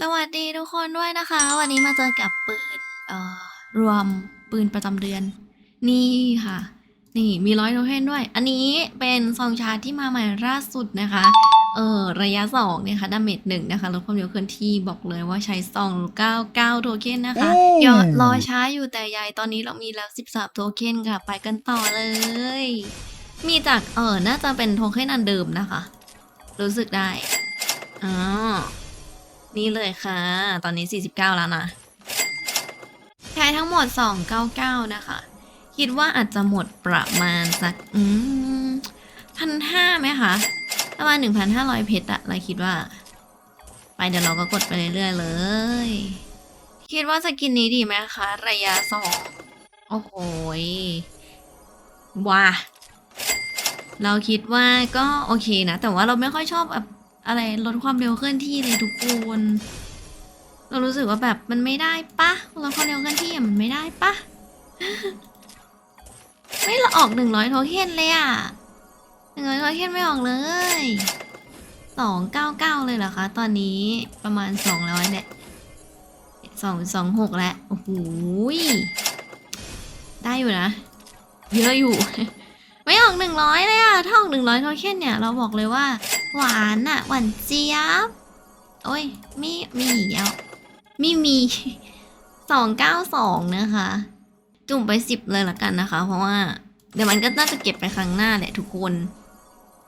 สวัสดีทุกคนด้วยนะคะ วันนี้มาเจอกับปืนเอ่อรวมปืนประจำเดือน นี่ค่ะ นี่มีร้อยโทเค็นด้วย อันนี้เป็นซองชาร์จที่มาใหม่ล่าสุดนะคะ เออระยะสองเนี่ยค่ะดาเมจหนึ่งนะคะลดความเร็วเคลื่อนที่บอกเลยว่าใช้ซองเก้าเก้าโทเค็นนะคะเอ้ยเดี๋ยวรอช้าอยู่แต่ใหญ่ตอนนี้เรามีแล้วสิบสามโทเค็นค่ะ ไปกันต่อเลย มีจากเออน่าจะเป็นโทเค็นอันเดิมนะคะ รู้สึกได้อ๋อ นี่เลยค่ะ ตอนนี้ 49 แล้วนะ ใช้ทั้งหมด 299 นะคะ คิดว่าอาจจะหมดประมาณสัก อืมพันห้าไหมคะ ประมาณ 1,500 เพชรอะเราคิดว่า ไปเดี๋ยวเราก็กดไปเรื่อยๆเลย คิดว่าสกินนี้ดีไหมคะ ระยะสองโอ้โหว้าเราคิดว่าก็โอเคนะ แต่ว่าเราไม่ค่อยชอบแบบ อะไรลดความเร็วเคลื่อนที่เลยทุกคนเรารู้สึกว่าแบบมันไม่ได้ปะลดความเร็วเคลื่อนที่อะมันไม่ได้ปะไม่เราออกหนึ่งร้อยโทเค็นเลยอะหนึ่งร้อยโทเค็นไม่ออกเลยสองเก้าเก้าเลยเหรอคะ ตอนนี้ประมาณสองร้อยเนี่ยสองสองหกแล้วโอ้โหได้อยู่นะ เยอะอยู่ ไม่ออกหนึ่งร้อยเลยอะถ้าออกหนึ่งร้อยโทเค็นเนี่ย เราบอกเลยว่า หวานอะหวานเจี๊ยบ โอ้ยมีมีอีกแล้วมีมีสองเก้าสองนะคะ จุ่มไปสิบเลยละกันนะคะ เพราะว่าเดี๋ยวมันก็น่าจะเก็บไปครั้งหน้าแหละทุกคน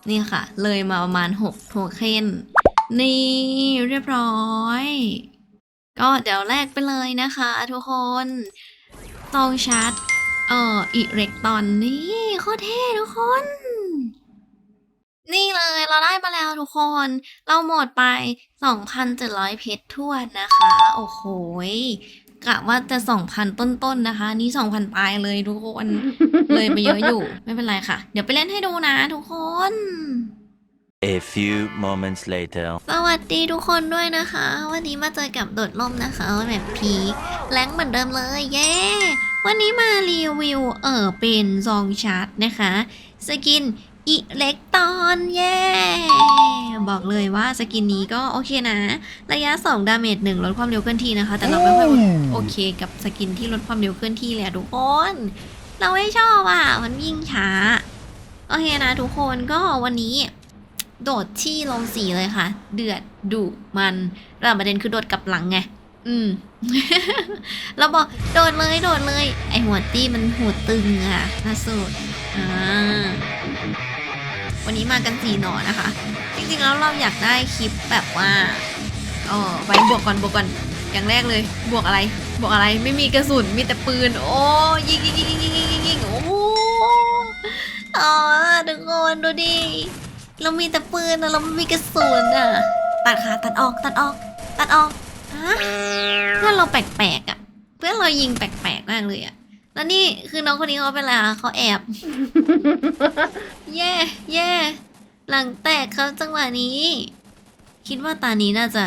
นี่ค่ะ เลยมาประมาณหกโทเค็นนี่เรียบร้อย ก็เดี๋ยวแลกไปเลยนะคะ ทุกคนซองชาร์จเอ่ออิเล็กตรอนนี่โคตรเท่ทุกคน นี่เลยเราได้มาแล้วทุกคน เราหมดไป 2,700 เพชรทวนนะคะ โอ้โหยกะว่าจะ2,000 ต้นๆนะคะ นี่ 2,000 ปลายเลยทุกคน เลยไปเยอะอยู่ ไม่เป็นไรค่ะ เดี๋ยวไปเล่นให้ดูนะทุกคน A few moments later. สวัสดีทุกคนด้วยนะคะ วันนี้มาเจอกับโดดล่มนะคะ แบบพีคแรงค์เหมือนเดิมเลย เย้ วันนี้มารีวิว เออเป็นซองชาร์ตนะคะ สกิน อิเล็กตรอนเย้บอกเลยว่าสกินนี้ก็โอเคนะ ระยะ 2 ดาเมจ1ลดความเร็วเคลื่อนที่นะคะ แต่เราไม่ค่อยโอเคกับสกินที่ลดความเร็วเคลื่อนที่เลยอะทุกคน เราไม่ชอบอะ มันยิ่งช้า โอเคนะทุกคนก็วันนี้ โดดที่ลงสีเลยค่ะ เดือดดุมันแต่ประเด็นคือโดดกลับหลังไงอืมเราบอกโดดเลยโดดเลย ไอหัวตี้มันหัวตึงอะล่าสุดอ่า วันนี้มากันสีหนอนะคะ จริงๆแล้วเราอยากได้คลิปแบบว่าเออไปบวกก่อนบวกก่อนอย่างแรกเลยบวกอะไร บวกอะไรไม่มีกระสุนมีแต่ปืน โอ้ยิงยิงยิงยิงยิงยิงยิงโอ้โหอ๋อทุกคนดูดิเรามีแต่ปืนอะเราไม่มีกระสุนอะตัดขาตัดออกตัดออก ตัดออกฮะเพื่อนเราแปลกๆอะ เพื่อนเรายิงแปลกๆมากเลยอะ แล้วนี่คือน้องคนนี้เขาเป็นอะไรคะเขาแอบเย่เย่หลังแตกครับจังหวะนี้ คิดว่าตานี้น่าจะ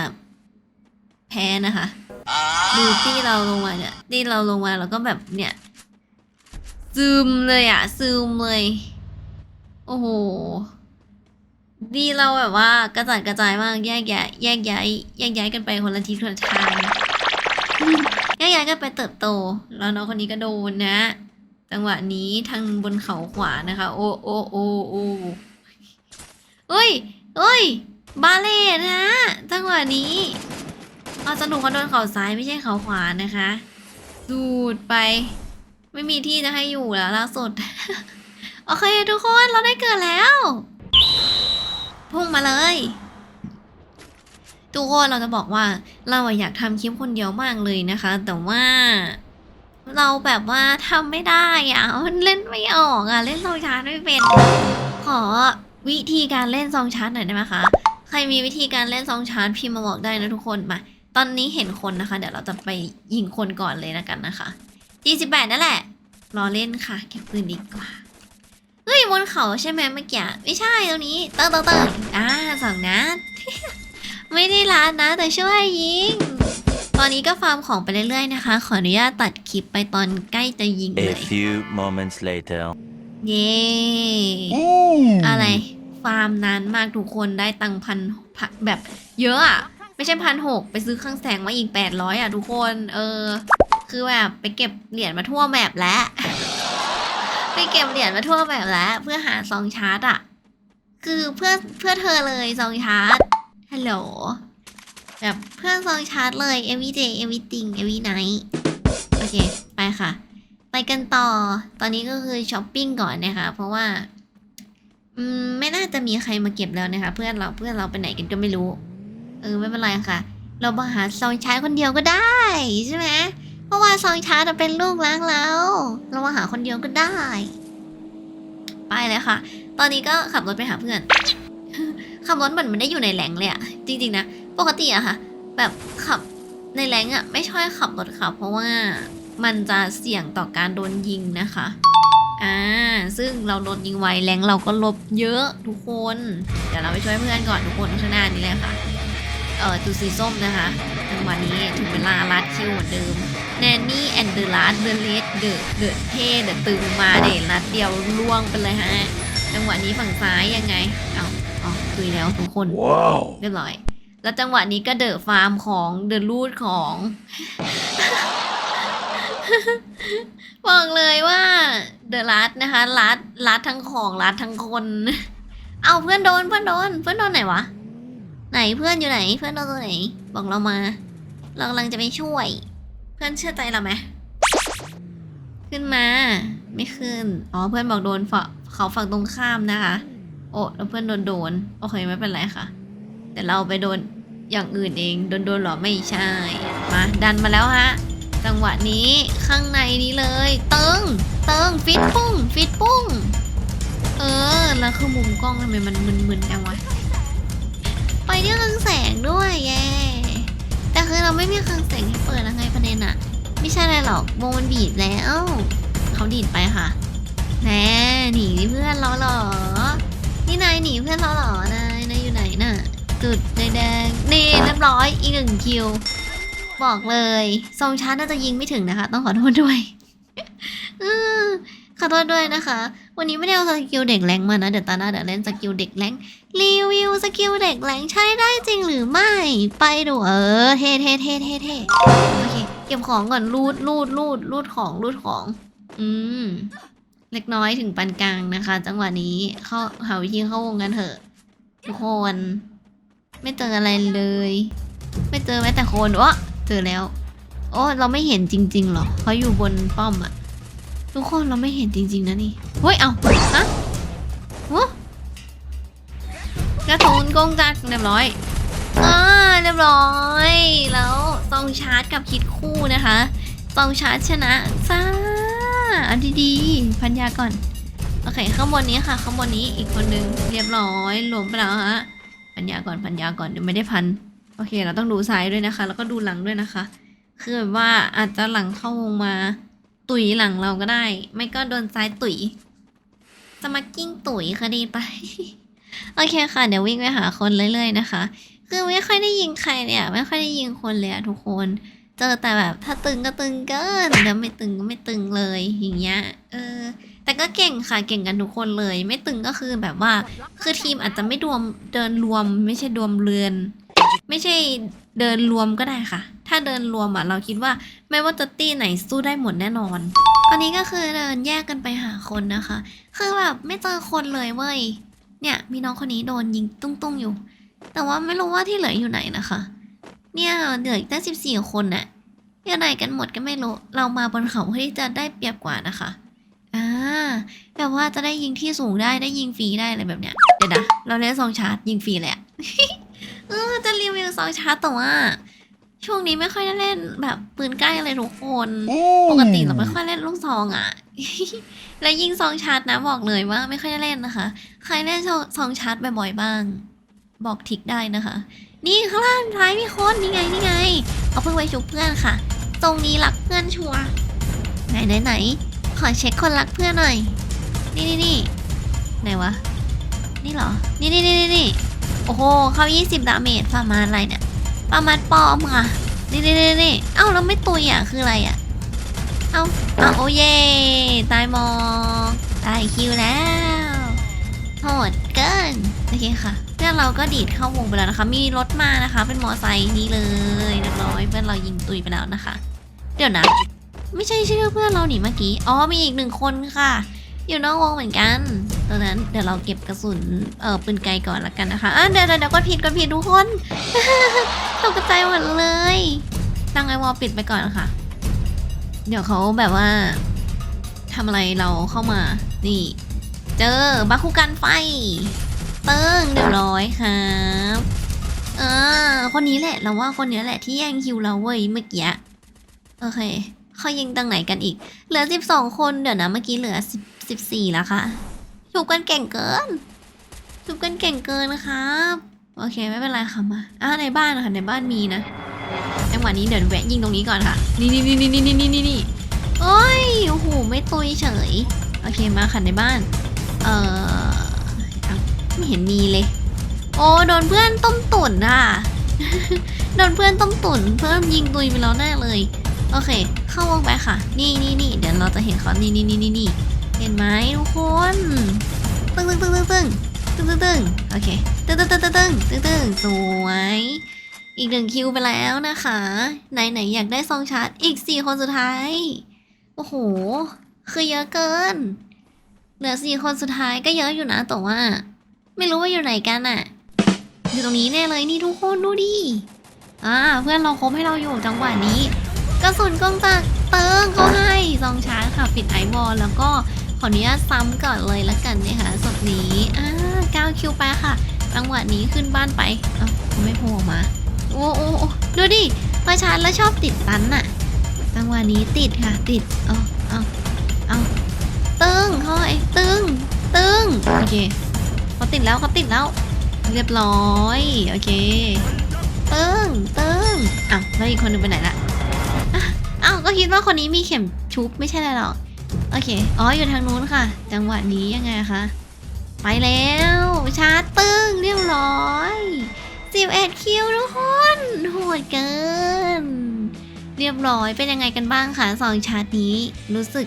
แพ้นะคะ ดูที่เราลงมาเนี่ยที่เราลงมาแล้วก็แบบเนี่ยซึมเลยอะซึมเลย โอ้โหดีเราแบบว่ากระจัดกระจายมากแยกย้ายแยกย้ายแยกย้ายกันไปคนละทิศคนละทาง แยกย้ายกันไปเติบโต แล้วน้องคนนี้ก็โดนนะ จังหวะนี้ทางบนเขาขวานะคะ โอ้โอ้โอ้โอ้เฮ้ยเฮ้ย บาเล่นะ จังหวะนี้เอาสนุกเขาโดนเขาซ้ายไม่ใช่เขาขวานะคะสูดไป ไม่มีที่จะให้อยู่แล้วล่าสุด โอเคทุกคนเราได้เกิดแล้ว พุ่งมาเลย ทุกคนเราจะบอกว่าเราอยากทำคลิปคนเดียวมากเลยนะคะ แต่ว่าเราแบบว่าทำไม่ได้อะมันเล่นไม่ออกอะเล่นซองชาร์จไม่เป็น ขอวิธีการเล่นซองชาร์จหน่อยได้ไหมคะ ใครมีวิธีการเล่นซองชาร์จพิมพ์มาบอกได้นะทุกคนมา ตอนนี้เห็นคนนะคะ เดี๋ยวเราจะไปยิงคนก่อนเลยนะกันนะคะ G18 นั่นแหละรอเล่นค่ะ เก็บปืนดีกว่าเฮ้ยบนเขาใช่ไหมเมื่อกี้ไม่ใช่ตรงนี้เติร์เติร์เติร์อ่าสองนัด ไม่ได้ล้านนะ แต่ช่วยยิง ตอนนี้ก็ฟาร์มของไปเรื่อยๆนะคะ ขออนุญาตตัดคลิปไปตอนใกล้จะยิงเล A ย few moments later. เย้อะไร ฟาร์มนานมากทุกคนได้ตังค์พันพันแบบเยอะอะไม่ใช่พันหกไปซื้อเครื่องแสงมาอีกแปดร้อยอะทุกคน เออ คือแบบไปเก็บเหรียญมาทั่วแบบแล้ว ไปเก็บเหรียญมาทั่วแบบแล้ว เพื่อหาซองชาร์จอะคือเพื่อเพื่อเธอเลยซองชาร์จ ฮัลโหล แบบเพื่อนซองชาร์จเลย every day everything every night โอเค ไปค่ะ ไปกันต่อ ตอนนี้ก็คือช้อปปิ้งก่อนนะคะ เพราะว่า อืม ไม่น่าจะมีใครมาเก็บแล้วนะคะ เพื่อนเราเพื่อนเราไปไหนกันก็ไม่รู้ เออ ไม่เป็นไรค่ะ เรามาหาซองชาร์จคนเดียวก็ได้ใช่ไหมเพราะว่าซองชาร์จเป็นลูกรักเราเรามาหาคนเดียวก็ได้ ไปเลยค่ะ ตอนนี้ก็ขับรถไปหาเพื่อน ขับรถเหมือนมันได้อยู่ในแหลงเลยอะจริง ๆ นะ ปกติอะค่ะ แบบขับในแหลงอะไม่ชอบขับรถขับเพราะว่ามันจะเสี่ยงต่อการโดนยิงนะคะ อ่า ซึ่งเราโดนยิงไวแรงเราก็ลบเยอะทุกคน เดี๋ยวเราไปช่วยเพื่อนก่อนทุกคนข้างหน้านี้เลยค่ะ เออจุดสีส้มนะคะจังหวะนี้ถึงเวลาลัดคิวเหมือนเดิมแนนนี่แอนเดอร์ลัดเดอะเลดเดอะเดอะเทเดอะตึงมาเดลัดเดียวล่วงไปเลยฮะ จังหวะนี้ฝั่งซ้ายยังไง คุยแล้วทุกคน Wow. เรียบร้อย แล้วจังหวะนี้ก็เดอะฟาร์มของเดอะรูทของ บอกเลยว่าเดอะลัดนะคะลัดลัดทั้งของลัดทั้งคน เอาเพื่อนโดนเพื่อนโดนเพื่อนโดนไหนวะ ไหนเพื่อนอยู่ไหน เพื่อนโดนตัวไหน บอกเรามา เรากำลังจะไปช่วย เพื่อนเชื่อใจเราไหมขึ้นมา ไม่ขึ้น อ๋อเพื่อนบอกโดนฝั่งเขาฝั่งตรงข้ามนะคะ โอ้แล้วเพื่อนโดนโดน โอเคไม่เป็นไรค่ะ แต่เราไปโดนอย่างอื่นเอง โดนโดนหรอไม่ใช่ มาดันมาแล้วฮะ จังหวะนี้ข้างในนี้เลย เติงเติงฟิตปุ้ง ฟิตปุ้ง เออ แล้วคือมุมกล้องทำไมมันมึนๆจังวะ ไปที่เครื่องแสงด้วยแย่แต่คือเราไม่มีครื่องแสงให้เปิดนะไงประเด็นอะไม่ใช่อะไรหรอกวงมันบีบแล้ว เขาดีดไปค่ะแน่หนีเพื่อนเราเหรอ นี่นายหนีเพื่อนเราเหรอนายนายอยู่ไหนน่ะ จุดแดงๆนี่เรียบร้อยอีกหนึ่งคิว บอกเลยทรงชาร์จน่าจะยิงไม่ถึงนะคะ ต้องขอโทษด้วยขอโทษด้วยนะคะ วันนี้ไม่ได้เอาสกิลเด็กแรงมานะ เดี๋ยวตาหน้าเดี๋ยวเล่นสกิลเด็กแรงรีวิวสกิลเด็กแรงใช้ได้จริงหรือไม่ ไปดูเออเท่เท่เท่เท่เท่โอเคเก็บของก่อนรูดรูดรูดรูดของรูดของ อืม เล็กน้อยถึงปานกลางนะคะ จังหวะนี้เข้าหาวิธีเข้าวงกันเถอะ ทุกคน ไม่เจออะไรเลย ไม่เจอแม้แต่คนวะเจอแล้ว โอ้เราไม่เห็นจริงๆหรอเขาอยู่บนป้อมอะทุกคนเราไม่เห็นจริง ๆนะนี่เฮ้ยเอาฮะวะกระสุนกงจักเรียบร้อยอ่าเรียบร้อย แล้วซองชาร์จกับคิดคู่นะคะซองชาร์จชนะจ้า เอันดีๆพันยาก่อน โอเค ข้างบนนี้ค่ะ ข้างบนนี้อีกคนนึงเรียบร้อยรวมไปแล้วฮะ พันยาก่อน พันยาก่อนเดี๋ยวไม่ได้พัน โอเค เราต้องดูซ้ายด้วยนะคะ แล้วก็ดูหลังด้วยนะคะ คือแบบว่าอาจจะหลังเข้าวงมา ตุ๋ยหลังเราก็ได้ ไม่ก็โดนซ้ายตุ๋ยสมากิ้งตุ๋ยคดีไป โอเคค่ะ เดี๋ยววิ่งไปหาคนเรื่อยๆนะคะ คือไม่ค่อยได้ยิงใครเลยอะไม่ค่อยได้ยิงคนเลยอะทุกคน เจอแต่แบบถ้าตึงก็ตึงเกินแล้วไม่ตึงก็ไม่ตึงเลยอย่างเงี้ยเออ แต่ก็เก่งค่ะเก่งกันทุกคนเลย ไม่ตึงก็คือแบบว่า คือทีมอาจจะไม่รวมเดินรวม ไม่ใช่รวมเรือน ไม่ใช่เดินรวมก็ได้ค่ะ ถ้าเดินรวมอะเราคิดว่าไม่ว่าจะตี้ไหนสู้ได้หมดแน่นอนตอนนี้ก็คือเดินแยกกันไปหาคนนะคะ คือแบบไม่เจอคนเลยเว้ยเนี่ย มีน้องคนนี้โดนยิงตุ้งๆอยู่ แต่ว่าไม่รู้ว่าที่เหลืออยู่ไหนนะคะ เนี่ยเหลืออีกตั้งสิบสี่คนน่ะอยู่ไหนกันหมดก็ไม่รู้ เรามาบนเขาเพื่อที่จะได้เปรียบกว่านะคะอ่าแบบว่าจะได้ยิงที่สูงได้ได้ยิงฟรีได้อะไรแบบเนี้ยเดี๋ยวนะเราเล่นซองชาร์จยิงฟรีเลยอะเออจะรีวิวซองชาร์จแต่ว่าช่วงนี้ไม่ค่อยได้เล่นแบบปืนใกล้อะไรทุกคนปกติเราไม่ค่อยเล่นลูกซองอะและยิงซองชาร์จนะบอกเลยว่าไม่ค่อยได้เล่นนะคะ ใครเล่นซองซองชาร์จบ่อยๆบ้าง บอกทิกได้นะคะ นี่ข้างล่างท้ายมีคนนี่ไงนี่ไง เอาเพิ่งไปชุบเพื่อนค่ะ ตรงนี้รักเพื่อนชัวไหนไหนไหนขอเช็คคนรักเพื่อนหน่อย นี่นี่นี่ไหนวะ นี่เหรอ นี่นี่นี่นี่นโอ้โห เขา20 ดาเมจประมาณอะไรเนี่ย ประมาณปอมค่ะ นี่นี่นี่นี่เอ้าแล้วไม่ตุยอะ คืออะไรอะ เอ้าเอ้าโอเย่ตายมอกตายคิวแล้วโหดเกิน โอเคค่ะ อนอนเราก็ดีดเข้าวงไปแล้วนะคะ มีรถมานะคะ เป็นมอไซค์นี่เลยเรียบร้อยเพื่อนเรายิงตุยไปแล้วนะคะ เดี๋ยวนะ ไม่ใช่ชื่อเพื่อนเราหนิเมื่อกี้ อ๋อ มีอีกหนึ่งคนค่ะ อยู่นอกวงเหมือนกันตอนนั้นเดี๋ยวเราเก็บกระสุน เอ่อปืนไกลก่อนละกันนะคะอะเดี๋ยวเดี๋ยวเดี๋ยวกดผิดกดผิดทุกคนตกใจหมดเลย ตั้งไอวอลปิดไปก่อนค่ะ เดี๋ยวเขาแบบว่าทำอะไรเราเข้ามา นี่ เจอ บาคุกันไฟ เติ้งเรียบร้อยครับเออคนนี้แหละเราว่าคนนี้แหละที่แย่งคิวเราเว้ยเมื่อกี้โอเคเขายิงตังไหนกันอีก เหลือสิบสองคนเดี๋ยวนะเมื่อกี้เหลือสิบสิบสี่แล้วค่ะถูกกันเก่งเกินถูกกันเก่งเกินนะครับโอเคไม่เป็นไรค่ะมาอ่าในบ้านนะคะในบ้านมีนะจังหวะนี้เดี๋ยวแวะยิงตรงนี้ก่อนค่ะ นี่นี่นี่นี่นี่นี่นี่นี่โอ้ยโอ้โหไม่ตุยเฉย โอเคมาค่ะในบ้าน เอ่อ ไม่เห็นมีเลย โอ้โดนเพื่อนต้มตุ๋นอะ โดนเพื่อนต้มตุ๋นเพื่อนยิงตุยไปแล้วแน่เลย โอเค เข้าวงไปค่ะ นี่นี่นี่เดี๋ยวเราจะเห็นเขานี่นี่นี่นี่นี่เห็นไหมทุกคนตึ้งตึ้งตึ้งตึ้งตึ้งตึ้งตึ้งตึ้งโอเคตึ้งตึ้งตึ้งตึ้งตึ้งตึ้งตึ้งสวยอีกหนึ่งคิวไปแล้วนะคะ ไหนไหนอยากได้ซองชาร์จอีกสี่คนสุดท้าย โอ้โห คือเยอะเกิน เหลือสี่คนสุดท้ายก็เยอะอยู่นะแต่ว่า ไม่รู้ว่าอยู่ไหนกันอะอยู่ตรงนี้แน่เลยนี่ทุกคนดูดิอ่าเพื่อนเราคบให้เราอยู่จังหวะนี้กระสุนกองจากเติงเขาให้ซองชาร์จค่ะปิดไอวอลแล้วก็ขออนุญาตซ้ำก่อนเลยละกันนะคะสดนี้อ่า9คิวไปค่ะจังหวะนี้ขึ้นบ้านไปเอ้าเขาไม่โผล่มาโอ้โอ้ดูดิพอชาร์จแล้วชอบติดตันน่ะจังหวะนี้ติดค่ะติดเอาเอาเอาตึงเขาไอ้ตึงตึงโอเค เขาติดแล้วเขาติดแล้ว เรียบร้อย โอเคตึงตึงอ้าวแล้วอีกคนหนึงไปไหนละอะอ้าวก็คิดว่าคนนี้มีเข็มชุบไม่ใช่อะไรหรอกโอเค อ๋ออยู่ทางนู้นค่ะ จังหวะนี้ยังไงคะ ไปแล้วชาร์จตึงเรียบร้อย11คิวทุกคนโหดเกิน เรียบร้อยเป็นยังไงกันบ้างคะสองชาร์จนี้รู้สึก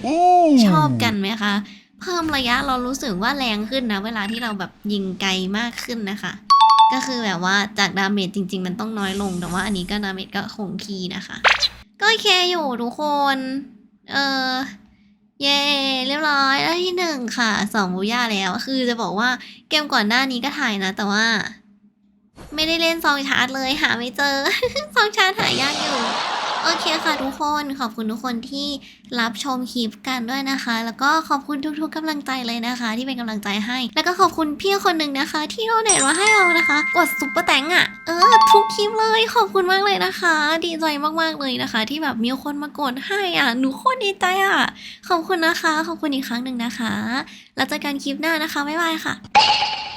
ชอบกันไหมคะ เพิ่มระยะเรารู้สึกว่าแรงขึ้นนะ เวลาที่เราแบบยิงไกลมากขึ้นนะคะ ก็คือแบบว่าจากดาเมจจริง ๆ มันต้องน้อยลงแต่ว่าอันนี้ก็ดาเมจก็คงทีนะคะ ก็โอเคอยู่ทุกคน เออเย่เรียบร้อยแล้วที่หนึ่งค่ะสองบูย่าแล้ว คือจะบอกว่าเกมก่อนหน้านี้ก็ถ่ายนะ แต่ว่า ไม่ได้เล่นซองชาร์จเลยหาไม่เจอ ซองชาร์จหายากอยู่ โอเคค่ะทุกคนขอบคุณทุกคนที่รับชมคลิปกันด้วยนะคะ แล้วก็ขอบคุณทุกๆกำลังใจเลยนะคะ ที่เป็นกำลังใจให้ แล้วก็ขอบคุณพี่คนหนึ่งนะคะ ที่โดเนทมาให้เรานะคะ กดซุปเปอร์แตงอะเออทุกคลิปเลยขอบคุณมากเลยนะคะ ดีใจมากๆเลยนะคะ ที่แบบมีคนมากดให้อะหนูโคตรดีใจอะขอบคุณนะคะ ขอบคุณอีกครั้งหนึ่งนะคะ แล้วเจอกันคลิปหน้านะคะบ๊ายบายค่ะ